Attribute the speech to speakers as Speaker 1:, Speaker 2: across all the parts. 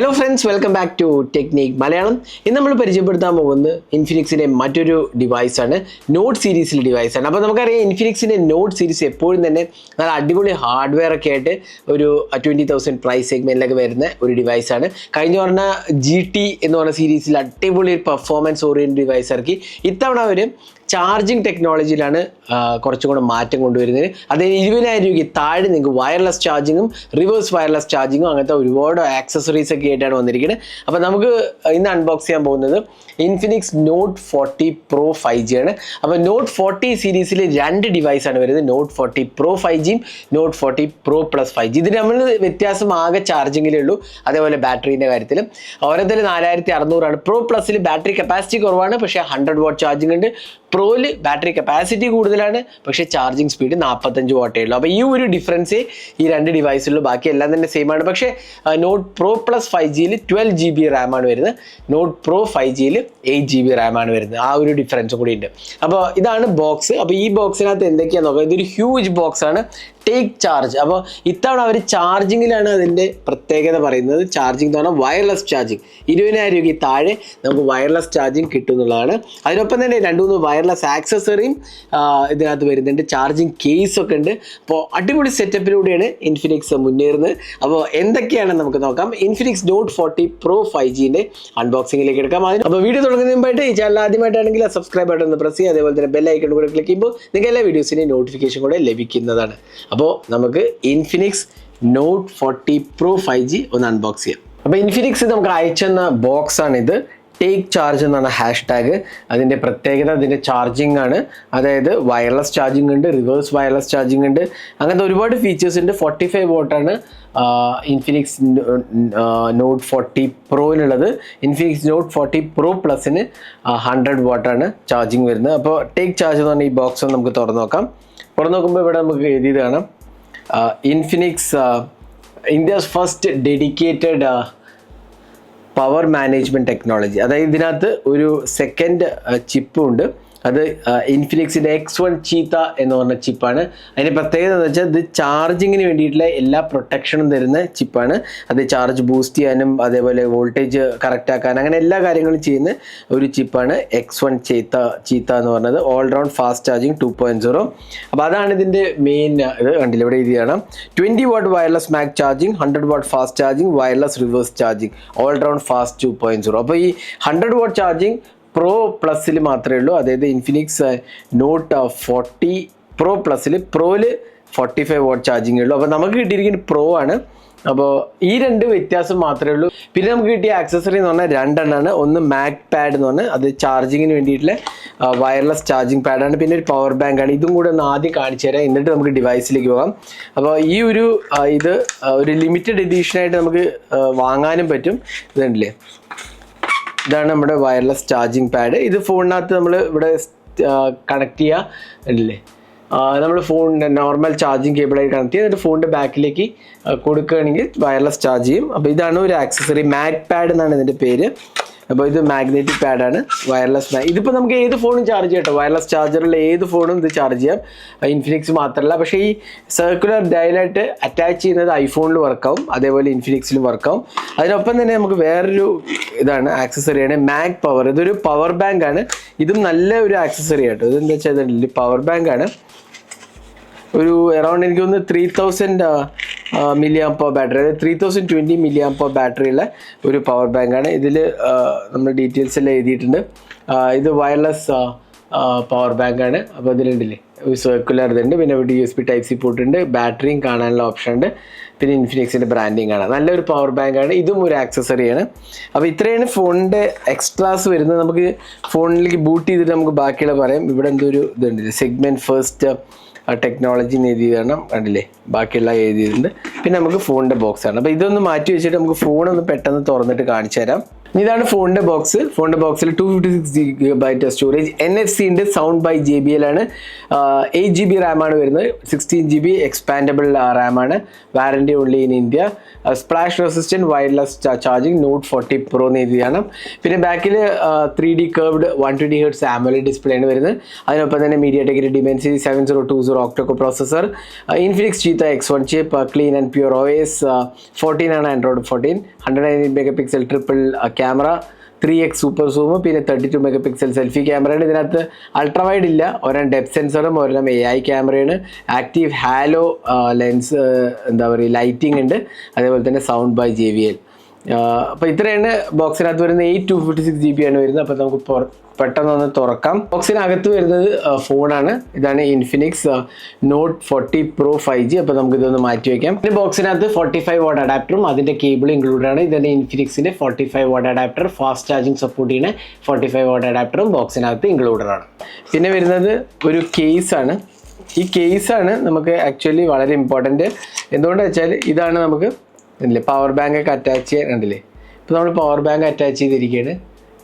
Speaker 1: Hello friends welcome back to technic Malayalam ഇന്ന് നമ്മൾ പരിചയപ്പെടുത്താൻ പോകുന്നത് ഇൻഫിനിക്സിന്റെ മറ്റൊരു ഡിവൈസാണ് നോട്ട് സീരീസിലെ ഡിവൈസാണ് അപ്പോൾ നമുക്കറിയാം ഇൻഫിനിക്സിന്റെ നോട്ട് സീരീസ് എപ്പോഴും തന്നെ നല്ല അടിപൊളി ഹാർഡ്വെയർ ഒക്കെ ആയിട്ട് ഒരു ട്വന്റി തൗസൻഡ് പ്രൈസ് സെഗ്മെന്റിലൊക്കെ വരുന്ന ഒരു ഡിവൈസാണ് കഴിഞ്ഞ പറഞ്ഞ ജി ടി എന്ന് പറഞ്ഞ സീരീസിൽ അടിപൊളി പെർഫോമൻസ് ഓറിയന്റ് ഡിവൈസ് ഇറക്കി. ഇത്തവണ അവർ ചാർജിങ് ടെക്നോളജിയിലാണ് കുറച്ചും കൂടെ മാറ്റം കൊണ്ടുവരുന്നത്. അതായത് ഇരുപതിനായിരം രൂപയ്ക്ക് താഴെ നിങ്ങൾക്ക് വയർലെസ് ചാർജിങ്ങും റിവേഴ്സ് വയർലെസ് ചാർജിങ്ങും അങ്ങനത്തെ ഒരുപാട് ആക്സസറീസ് ഒക്കെ ആയിട്ടാണ് വന്നിരിക്കുന്നത് അപ്പോൾ നമുക്ക് ഇന്ന് അൺബോക്സ് ചെയ്യാൻ പോകുന്നത് Infinix note forty pro five G ആണ്. അപ്പോൾ നോട്ട് ഫോർട്ടി സീരീസിൽ രണ്ട് ഡിവൈസാണ് വരുന്നത്. നോട്ട് ഫോർട്ടി പ്രോ ഫൈവ് ജിയും note forty pro plus five G ഇതിന് നമ്മൾ വ്യത്യാസം ആകെ ചാർജിങ്ങിലേ ഉള്ളൂ. അതേപോലെ ബാറ്ററീന്റെ കാര്യത്തിലും. ഓരോരുത്തർ നാലായിരത്തി അറുന്നൂറാണ്. പ്രോ പ്ലസിൽ ബാറ്ററി കപ്പാസിറ്റി കുറവാണ്. പക്ഷേ ഹൺഡ്രഡ് വാട്ട് ചാർജിങ് ഉണ്ട്. പ്രോയിൽ ബാറ്ററി കപ്പാസിറ്റി കൂടുതലാണ് പക്ഷേ ചാർജിങ് സ്പീഡ് നാൽപ്പത്തഞ്ച് വാട്ടേ ഉള്ളൂ. അപ്പോൾ ഈ ഒരു ഡിഫറൻസ് ഈ രണ്ട് ഡിവൈസിലുള്ളൂ ബാക്കി എല്ലാം തന്നെ സെയിം ആണ്. പക്ഷേ നോട്ട് പ്രോ പ്ലസ് ഫൈവ് ജിയിൽ ട്വൽവ് ജി ബി റാമാണ് വരുന്നത്. നോട്ട് പ്രോ ഫൈവ് ജിയിൽ എയ്റ്റ് ജി ബി റാമാണ് വരുന്നത്. ആ ഒരു ഡിഫറൻസ് കൂടി ഉണ്ട്. അപ്പോൾ ഇതാണ് ബോക്സ് അപ്പോൾ ഈ ബോക്സിനകത്ത് എന്തൊക്കെയാണെന്ന് നോക്കാം ഇതൊരു ഹ്യൂജ് ബോക്സ് ആണ്. ടേക്ക് ചാർജ് അപ്പോൾ ഇത്തവണ അവർ ചാർജിങ്ങിലാണ് അതിന്റെ പ്രത്യേകത പറയുന്നത്. ചാർജിങ് എന്ന് വയർലെസ് ചാർജിങ് ഇരുപതിനായിരം രൂപയ്ക്ക് താഴെ നമുക്ക് വയർലെസ് ചാർജിങ് കിട്ടും എന്നുള്ളതാണ് അതിനൊപ്പം തന്നെ രണ്ട് മൂന്ന് വയർലെസ് ആക്സസറിയും ഇതിനകത്ത് വരുന്നുണ്ട്. ചാർജിങ് കേസ് ഒക്കെ ഉണ്ട്. അപ്പോൾ അടിപൊളി സെറ്റപ്പിലൂടെയാണ് ഇൻഫിനിക്സ് മുന്നേറുന്നത്. അപ്പോൾ എന്തൊക്കെയാണ് നമുക്ക് നോക്കാം. Infinix note forty pro five ജിന്റെ അൺബോക്സിംഗിലേക്ക് എടുക്കാം. അതിന് അപ്പോൾ വീഡിയോ തുടങ്ങുന്നതിന് മുമ്പായിട്ട് ഈ ചാനൽ ആദ്യമായിട്ടാണെങ്കിൽ സബ്സ്ക്രൈബ് ബട്ടൺ ഒന്ന് പ്രസ് ചെയ്യുക. അതേപോലെ തന്നെ ബെൽ ഐക്കൺ കൂടെ ക്ലിക്ക് ചെയ്യുമ്പോൾ നിങ്ങൾക്ക് എല്ലാ വീഡിയോസിന്റെയും നോട്ടിഫിക്കേഷൻ കൂടെ ലഭിക്കുന്നതാണ്. അപ്പോൾ നമുക്ക് Infinix note forty pro five G ഒന്ന് അൺബോക്സ് ചെയ്യാം. അപ്പോൾ ഇൻഫിനിക്സ് നമുക്ക് അയച്ചെന്ന ബോക്സ് ആണിത്. ടേക്ക് ചാർജ് എന്നാണ് ഹാഷ് ടാഗ് അതിന്റെ പ്രത്യേകത അതിന്റെ ചാർജിങ് ആണ്. അതായത് വയർലെസ് ചാർജിങ് ഉണ്ട് റിവേഴ്സ് വയർലെസ് ചാർജിങ് ഉണ്ട്. അങ്ങനത്തെ ഒരുപാട് ഫീച്ചേഴ്സ് ഉണ്ട്. ഫോർട്ടി ഫൈവ് വോട്ടാണ് ഇൻഫിനിക്സ് നോട്ട് ഫോർട്ടി പ്രോയിലുള്ളത് ഇൻഫിനിക്സ് നോട്ട് ഫോർട്ടി പ്രോ പ്ലസിന് ഹൺഡ്രഡ് വാട്ടാണ് ചാർജിങ് വരുന്നത്. അപ്പോൾ ടേക്ക് ചാർജ് എന്ന് പറഞ്ഞാൽ ഈ ബോക്സ് നമുക്ക് തുറന്നു നോക്കാം. തുറന്നു നോക്കുമ്പോൾ ഇവിടെ നമുക്ക് എഴുതിയത് കാണാം. Infinix India's first dedicated power management technology അതായത് ഇതിനകത്ത് ഒരു സെക്കൻഡ് ചിപ്പ് ഉണ്ട്. അത് ഇൻഫിനിക്സിന്റെ എക്സ് വൺ ചീത്ത എന്ന് പറഞ്ഞ ചിപ്പാണ്. അതിന്റെ പ്രത്യേകത എന്ന് വെച്ചാൽ ഇത് ചാർജിങ്ങിന് വേണ്ടിയിട്ടുള്ള എല്ലാ പ്രൊട്ടക്ഷനും തരുന്ന ചിപ്പാണ്. അത് ചാർജ് ബൂസ്റ്റ് ചെയ്യാനും അതേപോലെ വോൾട്ടേജ് കറക്റ്റ് ആക്കാൻ അങ്ങനെ എല്ലാ കാര്യങ്ങളും ചെയ്യുന്ന ഒരു ചിപ്പാണ് എക്സ് വൺ ചീത്ത ചീത്ത എന്ന് പറഞ്ഞത്. All round fast charging two point zero അപ്പോൾ അതാണ് ഇതിന്റെ മെയിൻ ഇത് കണ്ടില്ല ഇവിടെ എഴുതിയാണ് twenty watt wireless mag charging hundred watt fast charging wireless reverse charging all round fast two point zero അപ്പോൾ ഈ ഹൺഡ്രഡ് വാട്ട് ചാർജിങ് പ്രോ പ്ലസ്സിൽ മാത്രമേ ഉള്ളൂ. അതായത് ഇൻഫിനിക്സ് നോട്ട് ഫോർട്ടി പ്രോ പ്ലസ്സിൽ പ്രോയിൽ ഫോർട്ടി ഫൈവ് വാട്ട് ചാർജിങ് ഉള്ളൂ. അപ്പോൾ നമുക്ക് കിട്ടിയിരിക്കുന്നത് പ്രോ ആണ്. അപ്പോൾ ഈ രണ്ട് വ്യത്യാസം മാത്രമേ ഉള്ളൂ. പിന്നെ നമുക്ക് കിട്ടിയ ആക്സസറി എന്ന് പറഞ്ഞാൽ രണ്ടെണ്ണമാണ് ഒന്ന് മാക് പാഡ് എന്ന് പറഞ്ഞാൽ അത് ചാർജിങ്ങിന് വേണ്ടിയിട്ടുള്ള വയർലെസ് ചാർജിങ് പാഡാണ് പിന്നെ ഒരു പവർ ബാങ്ക് ആണ്. ഇതും കൂടെ ഒന്ന് ആദ്യം കാണിച്ചു തരാം. എന്നിട്ട് നമുക്ക് ഡിവൈസിലേക്ക് പോകാം. അപ്പോൾ ഈ ഒരു ഇത് ഒരു ലിമിറ്റഡ് എഡീഷനായിട്ട് നമുക്ക് വാങ്ങാനും പറ്റും. ഇതുണ്ടല്ലേ? ഇതാണ് നമ്മുടെ വയർലെസ് ചാർജിങ് പാഡ് ഇത് ഫോണിനകത്ത് നമ്മൾ ഇവിടെ കണക്ട് ചെയ്യുക അല്ലേ നമ്മൾ ഫോണിന്റെ നോർമൽ ചാർജിങ് കേബിളായി കണക്ട് ചെയ്യുക എന്നിട്ട് ഫോണിന്റെ ബാക്കിലേക്ക് കൊടുക്കുകയാണെങ്കിൽ വയർലെസ് ചാർജ് ചെയ്യും. അപ്പോൾ ഇതാണ് ഒരു ആക്സസറി മാറ്റ് പാഡ് എന്നാണ് ഇതിന്റെ പേര്. അപ്പോൾ ഇത് മാഗ്നറ്റിക് പാഡാണ് വയർലെസ് ഇതിപ്പോൾ നമുക്ക് ഏത് ഫോണും ചാർജ് ചെയ്യട്ടോ വയർലെസ് ചാർജറുള്ള ഏത് ഫോണും ഇത് ചാർജ് ചെയ്യാം. ഇൻഫിനിക്സ് മാത്രമല്ല പക്ഷേ ഈ സർക്കുലർ ഡയലായിട്ട് അറ്റാച്ച് ചെയ്യുന്നത് ഐഫോണിൽ വർക്കാവും അതേപോലെ ഇൻഫിനിക്സിലും വർക്കാവും അതിനൊപ്പം തന്നെ നമുക്ക് വേറൊരു ഇതാണ് ആക്സസറിയാണ് മാഗ് പവർ ഇതൊരു പവർ ബാങ്ക് ആണ്. ഇതും നല്ല ഒരു ആക്സസറി ആട്ടോ. ഇതെന്താ വെച്ചാൽ പവർ ബാങ്ക് ആണ്. ഒരു അറൗണ്ട് എനിക്ക് തോന്നുന്നു ത്രീ തൗസൻഡ് മില്ലി ആംപോ ബാറ്ററി അതായത് ത്രീ തൗസൻഡ് ട്വന്റി മില്ലി ആംപോ ബാറ്ററിയുള്ള ഒരു പവർ ബാങ്ക് ആണ്. ഇതിൽ നമ്മൾ ഡീറ്റെയിൽസ് എല്ലാം എഴുതിയിട്ടുണ്ട്. ഇത് വയർലെസ് പവർ ബാങ്ക് ആണ്. അപ്പോൾ ഇതിലുണ്ടല്ലേ ഒരു സർക്കുലർ ഇതുണ്ട് പിന്നെ ഒരു U S B type C port ഉണ്ട്. ബാറ്ററിയും കാണാനുള്ള ഓപ്ഷൻ ഉണ്ട്. പിന്നെ ഇൻഫിനിക്സിന്റെ ബ്രാൻഡിങ് ആണ്. നല്ലൊരു പവർ ബാങ്ക് ആണ്. ഇതും ഒരു ആക്സസറിയാണ് അപ്പോൾ ഇത്രയാണ് ഫോണിന്റെ എക്സ്ട്രാസ് വരുന്നത്. നമുക്ക് ഫോണിലേക്ക് ബൂട്ട് ചെയ്തിട്ട് നമുക്ക് ബാക്കിയുള്ള പറയാം. ഇവിടെ എന്തോ ഒരു ഇതുണ്ട്. സെഗ്മെന്റ് ഫസ്റ്റ് ടെക്നോളജി എഴുതിയതാണ് കണ്ടില്ലേ? ബാക്കിയുള്ള എഴുതിയിട്ടുണ്ട്. പിന്നെ നമുക്ക് ഫോണിന്റെ ബോക്സ് ആണ്. അപ്പോൾ ഇതൊന്ന് മാറ്റി വെച്ചിട്ട് നമുക്ക് ഫോൺ ഒന്ന് പെട്ടെന്ന് തുറന്നിട്ട് കാണിച്ചു തരാം ഇതാണ് ഫോണിന്റെ ബോക്സ്. ഫോണിന്റെ ബോക്സിൽ two fifty six G byte storage N F സിന്റെ sound by J B L ആണ്. എയ്റ്റ് ജി ബി റാം ആണ് വരുന്നത്. Sixteen G B expandable RAM ആണ്. Warranty only in India splash resistant wireless charging note forty pro എന്ന് എഴുതിയാണ് പിന്നെ ബാക്കിൽ three D curved one twenty hertz AMOLED display ആണ് വരുന്നത്. അതിനൊപ്പം തന്നെ മീഡിയ ടെക്കിന്റെ Dimensity seven zero two zero octa core processor Infinix ചീത്ത X one chip clean and pure O S fourteen ആണ് Android fourteen hundred nineteen megapixel triple camera three X super zoom പിന്നെ thirty two mega pixel selfie ക്യാമറയാണ് ഇതിനകത്ത് ultra wide ഇല്ല. ഒരെണ്ണം depth സെൻസറും ഒരെണ്ണം A I ക്യാമറയാണ്. ആക്റ്റീവ് ഹാലോ ലെൻസ് എന്താ പറയുക ലൈറ്റിംഗ് ഉണ്ട്. അതേപോലെ തന്നെ sound by J B L അപ്പോൾ ഇത്രയാണ് ബോക്സിനകത്ത് വരുന്നത് eight two fifty six G B ആണ് വരുന്നത്. അപ്പോൾ നമുക്ക് പെട്ടെന്ന് ഒന്ന് തുറക്കാം. ബോക്സിനകത്ത് വരുന്നത് ഫോണാണ് ഇതാണ് Infinix note forty pro five G അപ്പോൾ നമുക്ക് ഇതൊന്ന് മാറ്റി വെക്കാം. പിന്നെ ബോക്സിനകത്ത് ഫോർട്ടി ഫൈവ് വാട്ട് അഡാപ്റ്ററും അതിന്റെ കേബിൾ ഇൻക്ലൂഡ് ആണ്. ഇതാണ് ഇൻഫിനിക്സിന്റെ forty five watt adapter fast charging support ചെയ്യുന്ന ഫോർട്ടി ഫൈവ് വാട്ട് അഡാപ്റ്ററും ബോക്സിനകത്ത് ഇൻക്ലൂഡഡ് ആണ്. പിന്നെ വരുന്നത് ഒരു കേസ് ആണ്. ഈ കേസ് ആണ് നമുക്ക് ആക്ച്വലി വളരെ ഇമ്പോർട്ടന്റ് എന്തുകൊണ്ടാണ് വെച്ചാൽ ഇതാണ് നമുക്ക് ഇല്ലേ പവർ ബാങ്ക് ഒക്കെ അറ്റാച്ച് ചെയ്യാനുണ്ടല്ലേ ഇപ്പോൾ നമ്മൾ പവർ ബാങ്ക് അറ്റാച്ച് ചെയ്തിരിക്കുകയാണ്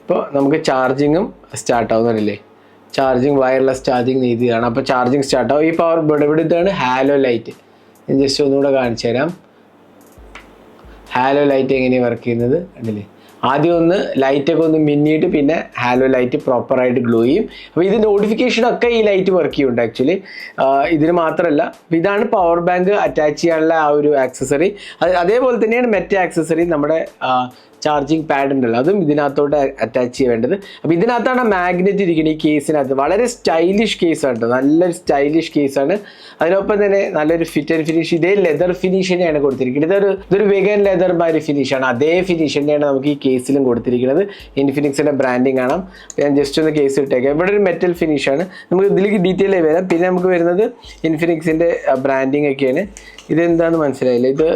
Speaker 1: ഇപ്പോൾ നമുക്ക് ചാർജിങ്ങും സ്റ്റാർട്ട് ആവുന്നുണ്ടല്ലേ ചാർജിങ് വയർലെസ് ചാർജിങ് രീതിയാണ് അപ്പോൾ ചാർജിങ് സ്റ്റാർട്ട് ആവും. ഈ പവർ ഇവിടെ ഇവിടെ ഇതാണ് ഹാലോ ലൈറ്റ് ഞാൻ ജസ്റ്റ് ഒന്നുകൂടെ കാണിച്ചു തരാം ഹാലോ ലൈറ്റ് എങ്ങനെയാണ് വർക്ക് ചെയ്യുന്നത്? കണ്ടില്ലേ? ആദ്യം ഒന്ന് ലൈറ്റൊക്കെ ഒന്ന് മിന്നിയിട്ട് പിന്നെ ഹാലോ ലൈറ്റ് പ്രോപ്പറായിട്ട് ഗ്ലോ ചെയ്യും. അപ്പോൾ ഇത് നോട്ടിഫിക്കേഷനൊക്കെ ഈ ലൈറ്റ് വർക്ക് ചെയ്യുന്നുണ്ട് ആക്ച്വലി ഇതിന് മാത്രമല്ല ഇതാണ് പവർ ബാങ്ക് അറ്റാച്ച് ചെയ്യാനുള്ള ആ ഒരു ആക്സസറി അതേപോലെ തന്നെയാണ് മറ്റേ ആക്സസറി നമ്മുടെ ചാർജിങ് പാഡ് ഉണ്ടല്ലോ അതും ഇതിനകത്തോട്ട് അറ്റാച്ച് ചെയ്യേണ്ടത് അപ്പോൾ ഇതിനകത്താണ് മാഗ്നറ്റ് ഇരിക്കുന്നത് ഈ കേസിനകത്ത് വളരെ സ്റ്റൈലിഷ് കേസാണ് കേട്ടോ നല്ലൊരു സ്റ്റൈലിഷ് കേസാണ് അതിനൊപ്പം തന്നെ നല്ലൊരു ഫിറ്റ് ആൻഡ് ഫിനിഷ് ഇതേ ലെതർ ഫിനിഷ് തന്നെയാണ് കൊടുത്തിരിക്കുന്നത്. ഇതൊരു ഇതൊരു വെഗൻ ലെതർ മാതിരി ഫിനിഷാണ് അതേ ഫിനിഷ് തന്നെയാണ് നമുക്ക് ഈ കേസിലും കൊടുത്തിരിക്കുന്നത്. ഇൻഫിനിക്സിന്റെ ബ്രാൻഡിങ് കാണാം. ഞാൻ ജസ്റ്റ് ഒന്ന് കേസ് ഇട്ടേക്കാം. ഇവിടെ ഒരു മെറ്റൽ ഫിനിഷാണ് നമുക്ക് ഇതിലേക്ക് ഡീറ്റെയിൽ ആയി വരാം. പിന്നെ നമുക്ക് വരുന്നത് ഇൻഫിനിക്സിന്റെ ബ്രാൻഡിങ് ഒക്കെയാണ്. ഇതെന്താണെന്ന് മനസ്സിലായില്ല? ഇത്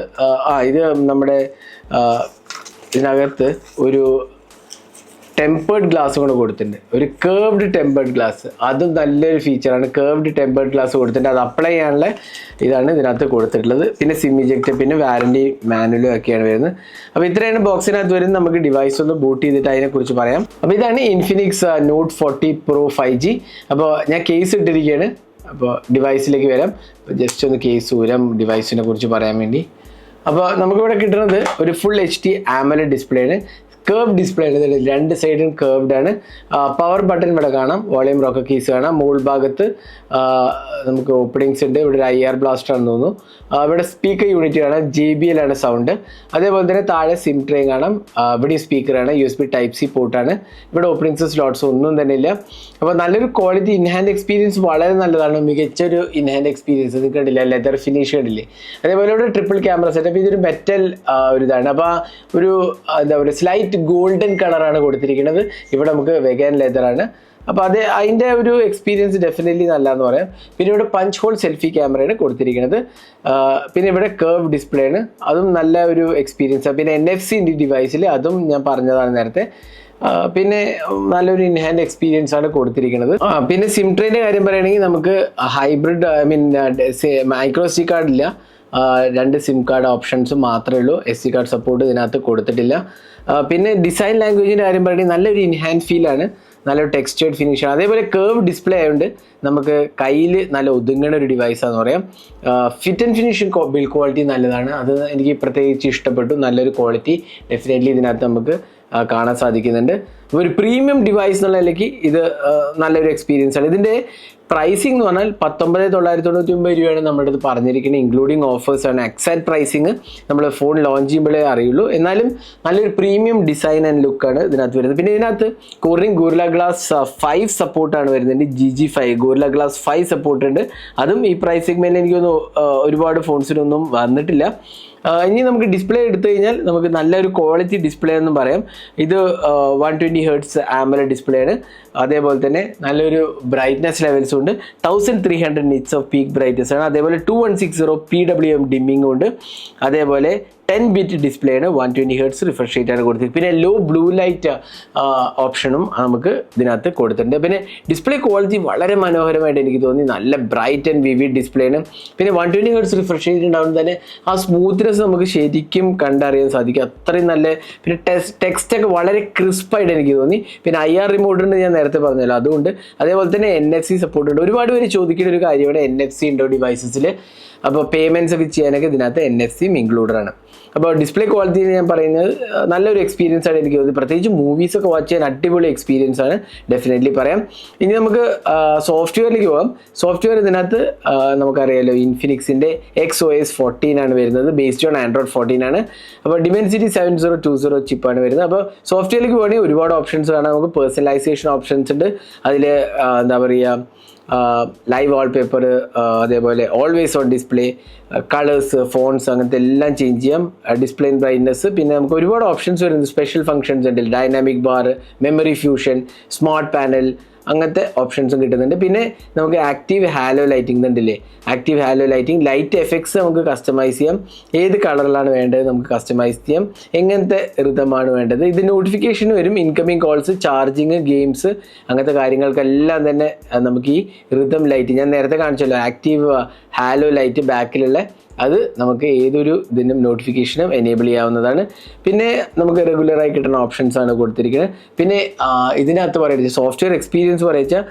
Speaker 1: ആ, ഇത് നമ്മുടെ ഇതിനകത്ത് ഒരു ടെമ്പേർഡ് ഗ്ലാസ് കൂടെ കൊടുത്തിട്ടുണ്ട്. ഒരു കേർവ്ഡ് ടെമ്പേർഡ് ഗ്ലാസ് അതും നല്ലൊരു ഫീച്ചറാണ് കേർവ്ഡ് ടെമ്പേർഡ് ഗ്ലാസ് കൊടുത്തിട്ടുണ്ട് അത് അപ്ലൈ ചെയ്യാനുള്ള ഇതാണ് ഇതിനകത്ത് കൊടുത്തിട്ടുള്ളത്. പിന്നെ സിം ഇജക്റ്റ് പിന്നെ വാറണ്ടി മാനുവലും ഒക്കെയാണ് വരുന്നത്. അപ്പോൾ ഇത്രയാണ് ബോക്സിനകത്ത് വരുന്നത് നമുക്ക് ഡിവൈസ് ഒന്ന് ബൂട്ട് ചെയ്തിട്ട് അതിനെക്കുറിച്ച് പറയാം. അപ്പോൾ ഇതാണ് Infinix note forty pro five G അപ്പോൾ ഞാൻ കേസ് ഇട്ടിരിക്കുകയാണ്. അപ്പോൾ ഡിവൈസിലേക്ക് വരാം. ജസ്റ്റ് ഒന്ന് കേസ് ഊരാം. ഡിവൈസിനെ കുറിച്ച് പറയാൻ വേണ്ടി. അപ്പോൾ നമുക്കിവിടെ കിട്ടുന്നത് ഒരു full H D AMOLED display ആണ്. കേർവ് ഡിസ്പ്ലേ ആണ്. ഇതിൽ രണ്ട് സൈഡും കേർവ്ഡ് ആണ്. പവർ ബട്ടൺ ഇവിടെ കാണാം. വോളിയം റോക്കർ കീസ് കാണാം. മുകൾ ഭാഗത്ത് നമുക്ക് ഓപ്പണിങ്സ് ഉണ്ട്. ഇവിടെ ഒരു ഐ ആർ ബ്ലാസ്റ്റർ ആണെന്ന് തോന്നുന്നു. ഇവിടെ സ്പീക്കർ യൂണിറ്റ് കാണാം. ജെ ബി എൽ ആണ് സൗണ്ട് അതേപോലെ തന്നെ താഴെ സിം ട്രെയിൻ കാണാം. ഇവിടെ സ്പീക്കറാണ് U S B type C പോർട്ടാണ് ഇവിടെ ഓപ്പണിങ്സ് സ്ലോട്ട്സ് ഒന്നും തന്നെ ഇല്ല. അപ്പോൾ നല്ലൊരു ക്വാളിറ്റി ഇൻഹാൻഡ് എക്സ്പീരിയൻസ് വളരെ നല്ലതാണ്. മികച്ചൊരു ഇൻഹാൻഡ് എക്സ്പീരിയൻസ് ഇത് കണ്ടില്ല? ലെതർ ഫിനിഷ് കണ്ടില്ലേ? അതേപോലെ ഇവിടെ ട്രിപ്പിൾ ക്യാമറ സെറ്റപ്പ് ഇതൊരു മെറ്റൽ ഒരു ഇതാണ്. അപ്പോൾ ഒരു എന്താ പറയുക സ്ലൈറ്റ് ഗോൾഡൻ കളറാണ് കൊടുത്തിരിക്കുന്നത്. ഇവിടെ നമുക്ക് വെഗൻ ലെതർ ആണ്. അപ്പോൾ അത് അതിന്റെ ഒരു എക്സ്പീരിയൻസ് ഡെഫിനറ്റ്ലി നല്ലതെന്ന് പറയാം. പിന്നെ ഇവിടെ പഞ്ച് ഹോൾ സെൽഫി ക്യാമറയാണ് കൊടുത്തിരിക്കുന്നത്. പിന്നെ ഇവിടെ കേർവ് ഡിസ്പ്ലേ ആണ്. അതും നല്ല ഒരു എക്സ്പീരിയൻസ് പിന്നെ എൻ എഫ് സി ഡിവൈസിൽ അതും ഞാൻ പറഞ്ഞതാണ് നേരത്തെ. പിന്നെ നല്ലൊരു ഇൻഹാൻഡ് എക്സ്പീരിയൻസ് ആണ് കൊടുത്തിരിക്കുന്നത്. പിന്നെ സിം ട്രെയിന്റെ കാര്യം പറയുകയാണെങ്കിൽ നമുക്ക് hybrid I mean micro C കാർഡില്ല രണ്ട് സിം കാർഡ് ഓപ്ഷൻസ് മാത്രമേ ഉള്ളൂ. എസ് സി കാർഡ് സപ്പോർട്ട് ഇതിനകത്ത് കൊടുത്തിട്ടില്ല. പിന്നെ ഡിസൈൻ ലാംഗ്വേജിന്റെ കാര്യം പറയുകയാണെങ്കിൽ നല്ലൊരു ഇൻഹാൻഡ് ഫീലാണ് നല്ലൊരു ടെക്സ്റ്റേഡ് ഫിനിഷ് ആണ്. അതേപോലെ കേർവ് ഡിസ്പ്ലേ ആയതുകൊണ്ട് നമുക്ക് കയ്യിൽ നല്ല ഒതുങ്ങണ ഒരു ഡിവൈസാന്ന് പറയാം. Fit and finishing build quality നല്ലതാണ്. അത് എനിക്ക് പ്രത്യേകിച്ച് ഇഷ്ടപ്പെട്ടു. നല്ലൊരു ക്വാളിറ്റി ഡെഫിനറ്റ്ലി ഇതിനകത്ത് നമുക്ക് കാണാൻ സാധിക്കുന്നുണ്ട്. ഒരു പ്രീമിയം ഡിവൈസ് എന്നുള്ള നിലയ്ക്ക് ഇത് നല്ലൊരു എക്സ്പീരിയൻസ് ആണ്. ഇതിന്റെ പ്രൈസിംഗ് എന്ന് പറഞ്ഞാൽ പത്തൊമ്പത് തൊള്ളായിരത്തി തൊണ്ണൂറ്റി ഒമ്പത് രൂപയാണ് നമ്മുടെ അടുത്ത് പറഞ്ഞിരിക്കുന്നത്. ഇൻക്ലൂഡിങ് ഓഫേഴ്സ് ആണ്. എക്സാക്ട് പ്രൈസിങ് നമ്മൾ ഫോൺ ലോഞ്ച് ചെയ്യുമ്പോഴേ അറിയുള്ളൂ. എന്നാലും നല്ലൊരു പ്രീമിയം ഡിസൈൻ ആൻഡ് ലുക്കാണ് ഇതിനകത്ത് വരുന്നത്. പിന്നെ ഇതിനകത്ത് കോറിംഗ് ഗൂർല ഗ്ലാസ് ഫൈവ് സപ്പോർട്ടാണ് വരുന്നത്. G G five Gorilla glass five support ഉണ്ട്. അതും ഈ പ്രൈസ് മേലെ എനിക്കൊന്നും ഒരുപാട് ഫോൺസിനൊന്നും വന്നിട്ടില്ല. ഇനി നമുക്ക് ഡിസ്പ്ലേ എടുത്തു കഴിഞ്ഞാൽ നമുക്ക് നല്ലൊരു ക്വാളിറ്റി ഡിസ്പ്ലേ എന്ന് പറയാം. ഇത് one twenty hertz AMOLED display ആണ്. അതേപോലെ തന്നെ നല്ലൊരു ബ്രൈറ്റ്നെസ് ലെവൽസും ഉണ്ട്. Thousand three hundred nits of peak brightness ആണ്. അതേപോലെ two one six zero P W M ഡിമ്മിങ്ങും ഉണ്ട്. അതേപോലെ ടെൻ ബിറ്റ് ഡിസ്പ്ലേ ആണ് one twenty hertz refresh rate ആണ് കൊടുത്തിരിക്കുന്നത്. പിന്നെ ലോ ബ്ലൂ ലൈറ്റ് ഓപ്ഷനും നമുക്ക് ഇതിനകത്ത് കൊടുത്തിട്ടുണ്ട്. പിന്നെ ഡിസ്പ്ലേ ക്വാളിറ്റി വളരെ മനോഹരമായിട്ട് എനിക്ക് തോന്നി. നല്ല ബ്രൈറ്റ് ആൻഡ് വിവിഡ് ഡിസ്പ്ലേ ആണ്. പിന്നെ one twenty hertz refresh rate ഉണ്ടാവുന്നത് തന്നെ ആ സ്മൂത്ത്നെസ് നമുക്ക് ശരിക്കും കണ്ടറിയാൻ സാധിക്കും. അത്രയും നല്ല പിന്നെ ടെക്സ്റ്റ് ടെക്സ്റ്റൊക്കെ വളരെ ക്രിസ്പായിട്ട് എനിക്ക് തോന്നി. പിന്നെ ഐ ആർ റിമോട്ട് ഉണ്ട് ഞാൻ നേരത്തെ പറഞ്ഞല്ലോ. അതുകൊണ്ട് അതേപോലെ തന്നെ എൻ എഫ് സി സപ്പോർട്ട് ഉണ്ട്. ഒരുപാട് പേര് ചോദിക്കേണ്ട ഒരു കാര്യമാണ് എൻ എഫ് സി ഉണ്ടോ ഡിവൈസസിൽ അപ്പോൾ പേയ്മെന്റ്സ് ഒക്കെ ചെയ്യാനൊക്കെ ഇതിനകത്ത് എൻ എഫ് സിയും ഇൻക്ലൂഡഡ് ആണ്. അപ്പോൾ ഡിസ്പ്ലേ ക്വാളിറ്റി ഞാൻ പറയുന്നത് നല്ലൊരു എക്സ്പീരിയൻസ് ആണ് എനിക്ക് തോന്നുന്നത്. പ്രത്യേകിച്ച് മൂവീസ് ഒക്കെ വാച്ച് ചെയ്യാൻ അടിപൊളി എക്സ്പീരിയൻസ് ആണ്. ഡെഫിനറ്റ്ലി പറയാം. ഇനി നമുക്ക് സോഫ്റ്റ്വെയറിലേക്ക് പോകാം സോഫ്റ്റ്വെയർ ഇതിനകത്ത് നമുക്കറിയാലോ ഇൻഫിനിക്സിന്റെ എക്സ് ഒ എസ് ഫോർട്ടീൻ ആണ് വരുന്നത് ബേസ്ഡ് ഓൺ ആൻഡ്രോയിഡ് ഫോർട്ടീൻ ആണ്. അപ്പോൾ Dimensity seven zero two zero ചിപ്പാണ് വരുന്നത്. അപ്പോൾ സോഫ്റ്റ്വെയറിലേക്ക് പോകണമെങ്കിൽ ഒരുപാട് ഓപ്ഷൻസ് കാണാം നമുക്ക് പേഴ്സണലൈസേഷൻ ഓപ്ഷൻസ് ഉണ്ട്. അതിൽ എന്താ പറയുക ലൈവ് വാൾപേപ്പർ അതേപോലെ always on display colours fonts അങ്ങനത്തെ എല്ലാം ചേഞ്ച് ചെയ്യാം. ഡിസ്പ്ലേ ബ്രൈറ്റ്നസ് പിന്നെ നമുക്ക് ഒരുപാട് ഓപ്ഷൻസ് വരുന്നുണ്ട്. സ്പെഷ്യൽ ഫംഗ്ഷൻസ് ഉണ്ട്. Dynamic bar memory fusion smart panel അങ്ങനത്തെ ഓപ്ഷൻസും കിട്ടുന്നുണ്ട്. പിന്നെ നമുക്ക് ആക്റ്റീവ് ഹാലോ ലൈറ്റിംഗ് ഉണ്ടല്ലേ active halo lighting light effects നമുക്ക് കസ്റ്റമൈസ് ചെയ്യാം. ഏത് കളറിലാണ് വേണ്ടത് നമുക്ക് കസ്റ്റമൈസ് ചെയ്യാം. എങ്ങനത്തെ ഋതമാണ് വേണ്ടത്? ഇത് നോട്ടിഫിക്കേഷൻ വരും ഇൻകമിങ് കോൾസ് ചാർജിങ് ഗെയിംസ് അങ്ങനത്തെ കാര്യങ്ങൾക്കെല്ലാം തന്നെ നമുക്ക് ഈ ഋതം ലൈറ്റ് ഞാൻ നേരത്തെ കാണിച്ചല്ലോ ആക്റ്റീവ് ഹാലോ ലൈറ്റ് ബാക്കിലുള്ള അത് നമുക്ക് ഏതൊരു ഇതിനും നോട്ടിഫിക്കേഷനും എനേബിൾ ചെയ്യാവുന്നതാണ്. പിന്നെ നമുക്ക് റെഗുലറായി കിട്ടുന്ന ഓപ്ഷൻസ് ആണ് കൊടുത്തിരിക്കുന്നത്. പിന്നെ ഇതിനകത്ത് പറയുന്നത് സോഫ്റ്റ്വെയർ എക്സ്പീരിയൻസ് പറയുക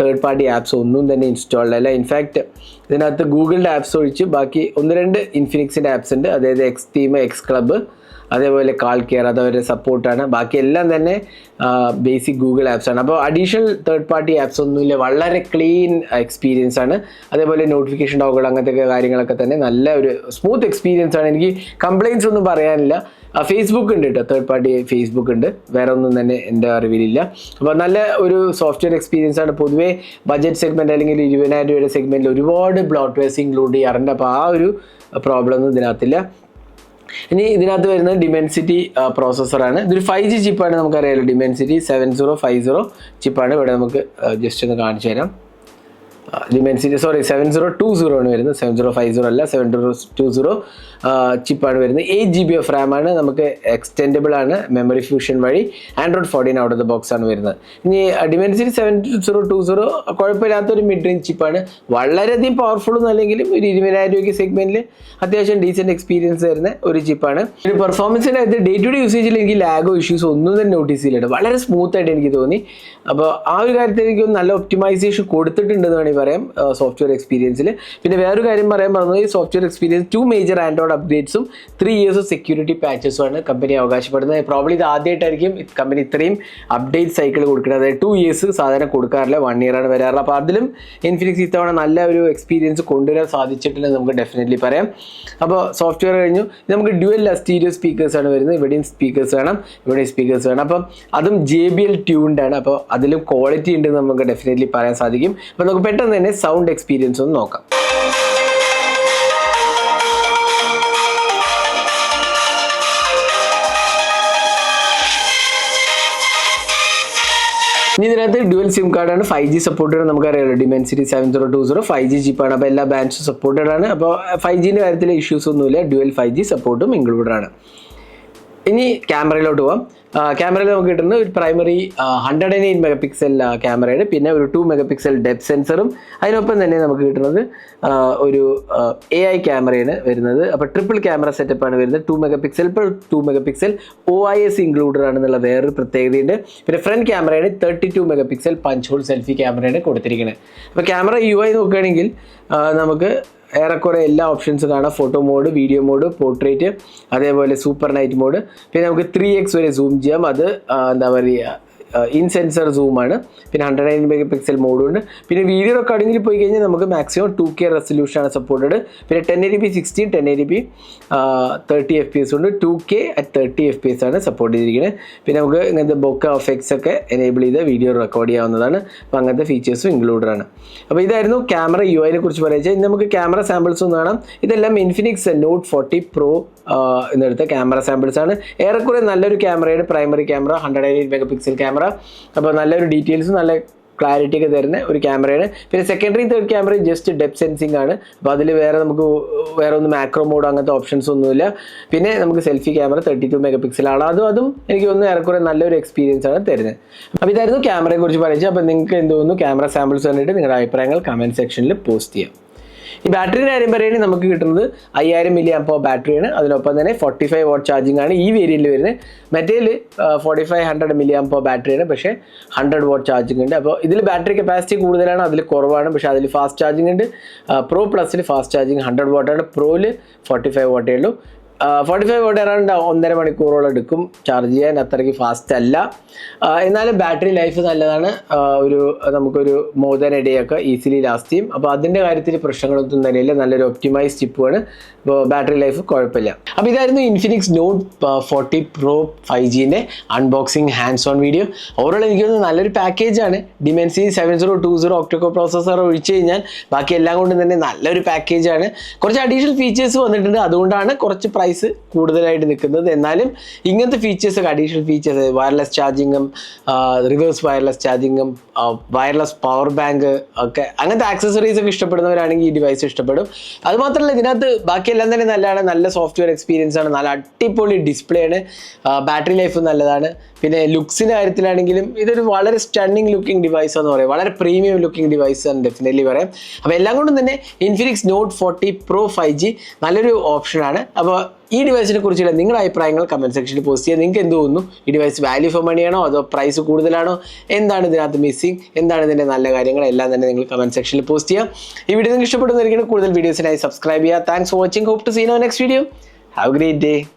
Speaker 1: തേർഡ് പാർട്ടി ആപ്സ് ഒന്നും തന്നെ ഇൻസ്റ്റാൾഡ് അല്ല. ഇൻഫാക്റ്റ് ഇതിനകത്ത് ഗൂഗിളിന്റെ ആപ്സ് ഒഴിച്ച് ബാക്കി ഒന്ന് രണ്ട് ഇൻഫിനിക്സിന്റെ ആപ്സ് ഉണ്ട്. അതായത് എക്സ് തീം എക്സ് ക്ലബ്ബ് അതേപോലെ കാൾ കെയർ അതവരെ സപ്പോർട്ടാണ്. ബാക്കി എല്ലാം തന്നെ ബേസിക് ഗൂഗിൾ ആപ്സ് ആണ്. അപ്പോൾ അഡീഷണൽ തേർഡ് പാർട്ടി ആപ്സ് ഒന്നുമില്ല. വളരെ ക്ലീൻ എക്സ്പീരിയൻസ് ആണ്. അതേപോലെ നോട്ടിഫിക്കേഷൻ ഡോഗുകൾ അങ്ങനത്തെ കാര്യങ്ങളൊക്കെ തന്നെ നല്ല ഒരു സ്മൂത്ത് എക്സ്പീരിയൻസ് ആണ്. എനിക്ക് കംപ്ലയിൻസ് ഒന്നും പറയാനില്ല. ഫേസ്ബുക്ക് ഉണ്ട് കേട്ടോ തേർഡ് പാർട്ടി ഫേസ്ബുക്ക് ഉണ്ട്. വേറെ ഒന്നും തന്നെ എന്റെ അറിവിലില്ല അപ്പോൾ നല്ല ഒരു സോഫ്റ്റ്വെയർ എക്സ്പീരിയൻസ് ആണ്. പൊതുവേ ബജറ്റ് സെഗ്മെന്റ് അല്ലെങ്കിൽ ഇരുപതിനായിരം രൂപയുടെ സെഗ്മെന്റിൽ ഒരുപാട് ബ്ലോട്ട്വെയർസ് ഇൻക്ലൂഡ് ചെയ്യാറുണ്ട്. അപ്പോൾ ആ ഒരു പ്രോബ്ലം ഒന്നും ഇതിനകത്തില്ല. ഇനി ഇതിനകത്ത് വരുന്നത് ഡിമെൻസിറ്റി പ്രോസസ്സറാണ് ഇതൊരു ഫൈവ് ജി ചിപ്പാണ് നമുക്കറിയാലോ. Dimensity seven zero five zero ചിപ്പാണ് ഇവിടെ നമുക്ക് ജസ്റ്റ് ഒന്ന് കാണിച്ചു തരാം Dimensity sorry seven zero two zero ആണ് വരുന്നത്. സെവൻ സീറോ ഫൈവ് സീറോ അല്ല സെവൻ സീറോ ടു സീറോ ചിപ്പാണ് വരുന്നത്. Eight G B of RAM ആണ് നമുക്ക് എക്സ്റ്റെൻഡബിൾ ആണ് മെമ്മറി ഫ്യൂഷൻ വഴി. Android fourteen out of the box ആണ് വരുന്നത്. ഇനി Dimensity seven zero two zero കുഴപ്പമില്ലാത്തൊരു മിഡ് റേഞ്ച് ചിപ്പാണ് വളരെയധികം പവർഫുൾ എന്നല്ലെങ്കിലും ഒരു ഇരുപതിനായിരം രൂപയ്ക്ക് സെഗ്മെന്റിൽ അത്യാവശ്യം ഡീസെന്റ് എക്സ്പീരിയൻസ് തരുന്ന ഒരു ചിപ്പാണ് ഒരു പെർഫോമൻസിനകത്ത് ഡേ ടു ഡേ യൂസേജിൽ എനിക്ക് ലാഗോ ഇഷ്യൂസ് ഒന്നും തന്നെ നോട്ടീസ് ചെയ്തില്ല വളരെ സ്മൂത്ത് ആയിട്ട് എനിക്ക് തോന്നി. അപ്പോൾ ആ ഒരു കാര്യത്തിൽ എനിക്ക് നല്ല ഒപ്റ്റിമൈസേഷൻ കൊടുത്തിട്ടുണ്ടെന്ന് വേണമെങ്കിൽ പറയാം സോഫ്റ്റ്വെയർ എക്സ്പീരിയൻസിൽ പിന്നെ വേറൊരു കാര്യം പറയാൻ പറഞ്ഞത് ഈ software experience two major Android അപ്ഡേറ്റ്സും three years security പാച്ചസുമാണ് കമ്പനി അവകാശപ്പെടുന്നത്. പ്രോബ്ലി ഇത് ആദ്യമായിട്ടായിരിക്കും കമ്പനി ഇത്രയും അപ്ഡേറ്റ് സൈക്കിൾ കൊടുക്കുന്നത്. അതായത് ടു ഇയേഴ്സ് സാധാരണ കൊടുക്കാറില്ല വൺ ഇയർ ആണ് വരാറുള്ളത് അപ്പോൾ അതിലും ഇൻഫിനിക്സ് ഇത്തവണ നല്ല ഒരു എക്സ്പീരിയൻസ് കൊണ്ടുവരാൻ സാധിച്ചിട്ടുണ്ടെന്ന് നമുക്ക് ഡെഫിനറ്റ്ലി പറയാം. അപ്പോൾ സോഫ്റ്റ്വെയർ കഴിഞ്ഞു. നമുക്ക് ഡ്യുവൽ സ്റ്റീരിയോ സ്പീക്കേഴ്സാണ് ആണ് വരുന്നത്. ഇവിടെയും സ്പീക്കേഴ്സ് വേണം ഇവിടെയും സ്പീക്കേഴ്സ് വേണം. അപ്പം അതും ജെ ബി എൽ ട്യൂൺഡ് ആണ്. അപ്പോൾ അതിലും ക്വാളിറ്റി ഉണ്ടെന്ന് നമുക്ക് ഡെഫിനറ്റ്ലി പറയാൻ സാധിക്കും. അപ്പോൾ നമുക്ക് പെട്ടെന്ന് തന്നെ സൗണ്ട് എക്സ്പീരിയൻസ് ഒന്ന് നോക്കാം. ഇനി ഇതിനകത്ത് ഡ്യുവൽ സിം കാർഡാണ് ഫൈവ് ജി സപ്പോർട്ടഡ് നമുക്കറിയാലോ. Dimensity seven zero two zero five G ചിപ്പാണ് അപ്പോൾ എല്ലാ ബാൻഡ്സും സപ്പോർട്ടഡ് ആണ്. അപ്പോൾ ഫൈവ് ജിന്റെ കാര്യത്തിൽ ഇഷ്യൂസ് ഒന്നുമില്ല. ഡ്യുവൽ ഫൈവ് ജി സപ്പോർട്ടും ഇൻക്ലൂഡഡ് ആണ്. ഇനി ക്യാമറയിലോട്ട് പോവാം. ക്യാമറയിൽ നമുക്ക് കിട്ടുന്ന ഒരു primary hundred and eight mega pixel ക്യാമറയുടെ പിന്നെ ഒരു ടു മെഗാ പിക്സൽ ഡെപ് സെൻസറും അതിനൊപ്പം തന്നെ നമുക്ക് കിട്ടുന്നത് ഒരു എ ഐ ക്യാമറയാണ് വരുന്നത്. അപ്പോൾ ട്രിപ്പിൾ ക്യാമറ സെറ്റപ്പാണ് വരുന്നത്. ടു മെഗാ പിക്സൽ ഇപ്പോൾ two megapixel O I S included ആണെന്നുള്ള വേറൊരു പ്രത്യേകതയുണ്ട്. പിന്നെ ഫ്രണ്ട് ക്യാമറയാണ് thirty two megapixel punch hole selfie ക്യാമറയാണ് കൊടുത്തിരിക്കുന്നത് അപ്പോൾ ക്യാമറ യു ഐ നോക്കുകയാണെങ്കിൽ നമുക്ക് ഏറെക്കുറെ എല്ലാ ഓപ്ഷൻസും കാണാം. Photo mode video mode portrait അതേപോലെ സൂപ്പർ നൈറ്റ് മോഡ് പിന്നെ നമുക്ക് ത്രീ എക്സ് വരെ സൂം ചെയ്യാം. അത് എന്താ പറയുക ഇൻ സെൻസർ സൂമാണ് പിന്നെ ഹൺഡ്രഡ് നയൻ മെഗാ പിക്സൽ മോഡും ഉണ്ട്. പിന്നെ വീഡിയോ റെക്കോർഡിങ്ങിൽ പോയി കഴിഞ്ഞാൽ നമുക്ക് മാക്സിമം ടു കെ റെസൊല്യൂഷനാണ് സപ്പോർട്ടഡ് പിന്നെ ten eighty sixteen ten eighty thirty F P S ഉണ്ട്. Two K at thirty F P S ആണ് സപ്പോർട്ട് ചെയ്തിരിക്കുന്നത് പിന്നെ നമുക്ക് ഇങ്ങനത്തെ ബൊക്ക എഫക്ട്സ് ഒക്കെ എനേബിൾ ചെയ്ത് വീഡിയോ റെക്കോർഡ് ചെയ്യാവുന്നതാണ്. അപ്പോൾ അങ്ങനത്തെ ഫീച്ചേഴ്സും ഇൻക്ലൂഡഡ് ആണ്. അപ്പോൾ ഇതായിരുന്നു ക്യാമറ യു ഐനെ കുറിച്ച് പറയുക ഇനി നമുക്ക് ക്യാമറ സാമ്പിൾസ് ഒന്ന് കാണാം. ഇതെല്ലാം ഇൻഫിനിക്സ് നോട്ട് ഫോർട്ടി പ്രോ എന്നെടുത്ത ക്യാമറ സാമ്പിൾസ് ആണ്. ഏറെക്കുറെ നല്ലൊരു ക്യാമറയുടെ primary camera hundred eight megapixel camera അപ്പോൾ നല്ലൊരു ഡീറ്റെയിൽസ് നല്ല ക്ലാരിറ്റി ഒക്കെ തരുന്ന ഒരു ക്യാമറയാണ് പിന്നെ secondary third camera just depth sensing ആണ്. അപ്പോൾ അതിൽ വേറെ നമുക്ക് വേറെ ഒന്നും മാക്രോ മോഡ് അങ്ങനത്തെ ഓപ്ഷൻസ് ഒന്നുമില്ല. പിന്നെ നമുക്ക് സെൽഫി ക്യാമറ തേർട്ടി ടു മെഗാ പിക്സലാണ് അതും അതും എനിക്ക് ഒന്ന് ഏറെക്കുറെ നല്ലൊരു എക്സ്പീരിയൻസ് ആണ് തരുന്നത്. അപ്പോൾ ഇതായിരുന്നു ക്യാമറയെ കുറിച്ച് പറയുന്നത്. അപ്പോൾ നിങ്ങൾക്ക് എന്ത് തോന്നുന്നു? ക്യാമറ സാമ്പിൾസ് കണ്ടിട്ട് നിങ്ങളുടെ അഭിപ്രായങ്ങൾ കമന്റ് സെക്ഷനിൽ പോസ്റ്റ് ചെയ്യാം. ഈ ബാറ്ററിയുടെ കാര്യം പറയുകയാണെങ്കിൽ നമുക്ക് കിട്ടുന്നത് അയ്യായിരം മില്ലി അപ്പോൾ ബാറ്ററിയാണ് അതിനൊപ്പം തന്നെ ഫോർട്ടി ഫൈവ് വാട്ട് ചാർജിംഗ് ആണ് ഈ വേരിയന്റിൽ വരുന്നത്. മറ്റേൽ ഫോർട്ടി ഫൈവ് ഹൺഡ്രഡ് മില്ലി അപ്പോൾ ബാറ്ററിയാണ് പക്ഷേ ഹൺഡ്രഡ് വാട്ട് ചാർജിംഗ് ഉണ്ട്. അപ്പോൾ ഇതിൽ ബാറ്ററി കപ്പാസിറ്റി കൂടുതലാണ് അതിൽ കുറവാണ്. പക്ഷേ അതിൽ ഫാസ്റ്റ് ചാർജിംഗ് ഉണ്ട്. പ്രോ പ്ലസിൽ ഫാസ്റ്റ് ചാർജിങ് ഹൺഡ്രഡ് വാട്ടാണ് പ്രോയിൽ ഫോർട്ടി ഫൈവ് വാട്ടേ ഉള്ളൂ. ഫോർട്ടി ഫൈവ് വോട്ട് അറൗണ്ട് ഒന്നര മണിക്കൂറോളം എടുക്കും. ചാർജ് ചെയ്യാൻ അത്രയ്ക്ക് ഫാസ്റ്റ് അല്ല. എന്നാലും ബാറ്ററി ലൈഫ് നല്ലതാണ്. ഒരു നമുക്കൊരു മോർ ദാൻ എ ഡേ ഒക്കെ ഈസിലി ലാസ്റ്റ് ചെയ്യും. അപ്പോൾ അതിന്റെ കാര്യത്തിൽ പ്രശ്നങ്ങളൊന്നും തന്നെയില്ല. നല്ലൊരു ഒപ്റ്റിമൈസ് ചിപ്പുമാണ് ബാറ്ററി ലൈഫ് കുഴപ്പമില്ല. അപ്പോൾ ഇതായിരുന്നു Infinix note forty pro five ജീന്റെ unboxing hands on video overall എനിക്ക് തോന്നുന്നു നല്ലൊരു പാക്കേജാണ് Dimensity seven zero two zero octa core processor ഒഴിച്ച് കഴിഞ്ഞാൽ ബാക്കി എല്ലാം കൊണ്ടും തന്നെ നല്ലൊരു പാക്കേജാണ് കുറച്ച് അഡീഷണൽ ഫീച്ചേഴ്സ് വന്നിട്ടുണ്ട്. അതുകൊണ്ടാണ് കുറച്ച് പ്രൈസ് കൂടുതലായിട്ട് നിൽക്കുന്നത്. എന്നാലും ഇങ്ങനത്തെ ഫീച്ചേഴ്സ് ഒക്കെ അഡീഷണൽ ഫീച്ചേഴ്സ് വയർലെസ് ചാർജിങ്ങും റിവേഴ്സ് വയർലെസ് ചാർജിങ്ങും വയർലെസ് പവർ ബാങ്ക് ഒക്കെ അങ്ങനത്തെ ആക്സസറീസ് ഒക്കെ ഇഷ്ടപ്പെടുന്നവരാണെങ്കിൽ ഈ ഡിവൈസ് ഇഷ്ടപ്പെടും. അതുമാത്രമല്ല ഇതിനകത്ത് ബാക്കിയെല്ലാം തന്നെ നല്ലതാണ്. നല്ല സോഫ്റ്റ്വെയർ എക്സ്പീരിയൻസ് ആണ്. നല്ല അടിപൊളി ഡിസ്പ്ലേ ആണ്. ബാറ്ററി ലൈഫ് നല്ലതാണ്. പിന്നെ ലുക്സിന്റെ കാര്യത്തിലാണെങ്കിലും ഇതൊരു വളരെ സ്റ്റണ്ണിങ് ലുക്കിംഗ് ഡിവൈസ് എന്ന് പറയും. വളരെ പ്രീമിയം ലുക്കിംഗ് ഡിവൈസ് ആണ് ഡെഫിനറ്റ്ലി പറയാം. അപ്പോൾ എല്ലാം കൊണ്ടും തന്നെ Infinix note forty pro five G നല്ലൊരു ഓപ്ഷനാണ് അപ്പോൾ ഈ ഡിവൈസിനെ കുറിച്ചുള്ള നിങ്ങളുടെ അഭിപ്രായങ്ങൾ കമന്റ് സെക്ഷനിൽ പോസ്റ്റ് ചെയ്യുക നിങ്ങൾക്ക് എന്ത് തോന്നുന്നു? ഈ ഡിവൈസ് വാല്യൂ ഫോർ മണിയാണോ അതോ പ്രൈസ് കൂടുതലാണോ? എന്താണ് ഇതിനകത്ത് മിസ്സിംഗ് എന്താണ് ഇതിന്റെ നല്ല കാര്യങ്ങൾ? എല്ലാം തന്നെ നിങ്ങൾ കമന്റ് സെക്ഷനിൽ പോസ്റ്റ് ചെയ്യുക ഈ വീഡിയോ നിങ്ങൾക്ക് ഇഷ്ടപ്പെടുന്നതായിരിക്കും കൂടുതൽ വീഡിയോസിനായി സബ്സ്ക്രൈബ് ചെയ്യുക. Thanks for watching hope to see no next video have great day